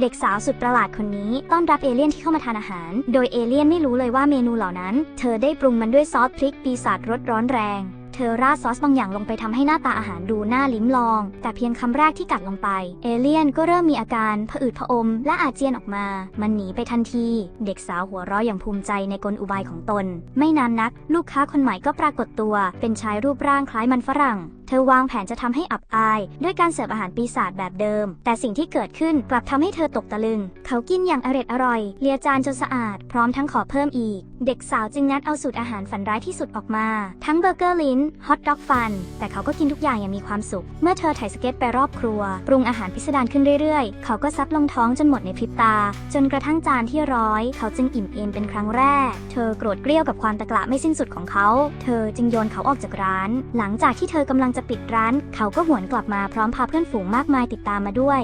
เด็กสาวสุดประหลาดคนนี้ต้อนรับเอเลี่ยนที่เข้ามาทานอาหาร โดยเอเลี่ยนไม่รู้เลยว่าเมนูเหล่านั้น เธอได้ปรุงมันด้วยซอสพริกปีศาจรสร้อนแรง เธอราดซอสบางอย่างลงไปทำให้หน้าตาอาหารดูน่าลิ้มลอง แต่เพียงคำแรกที่กัดลงไป เอเลี่ยนก็เริ่มมีอาการผะอืดผะอม และอาเจียนออกมา มันหนีไปทันที เด็กสาวหัวเราะอย่างภูมิใจในกลอุบายของตน ไม่นานนัก ลูกค้าคนใหม่ก็ปรากฏตัว เป็นชายรูปร่างคล้ายมันฝรั่ง ธอวางแผนจะทำให้อับอาย ด้วยการเสิร์ฟอาหารปีศาจแบบเดิม แต่สิ่งที่เกิดขึ้นกลับทำให้เธอตกตะลึง เขากินอย่างอร็ดอร่อย เลียจานจนสะอาด พร้อมทั้งขอเพิ่มอีก เด็กสาวจึงงัดเอาสูตรอาหารฝันร้ายที่สุดออกมา ทั้งเบอร์เกอร์ลิ้น ฮอทดอกฟัน แต่เขาก็กินทุกอย่างอย่างมีความสุข เมื่อเธอถ่ายสเก็ตไปรอบครัว ปรุงอาหารพิสดารขึ้นเรื่อยๆ เขาก็ซับลงท้องจนหมดในพริบตา จนกระทั่งจานที่ร้อย เขาจึงอิ่มเอมเป็นครั้งแรก เธอโกรธเกรี้ยวกับความตะกละไม่สิ้นสุดของเขา เธอจึงโยนเขาออกจากร้าน หลังจากที่เธอกำลังจะปิดร้าน เขาก็หวนกลับมาพร้อมพาเพื่อนฝูงมากมายติดตามมาด้วย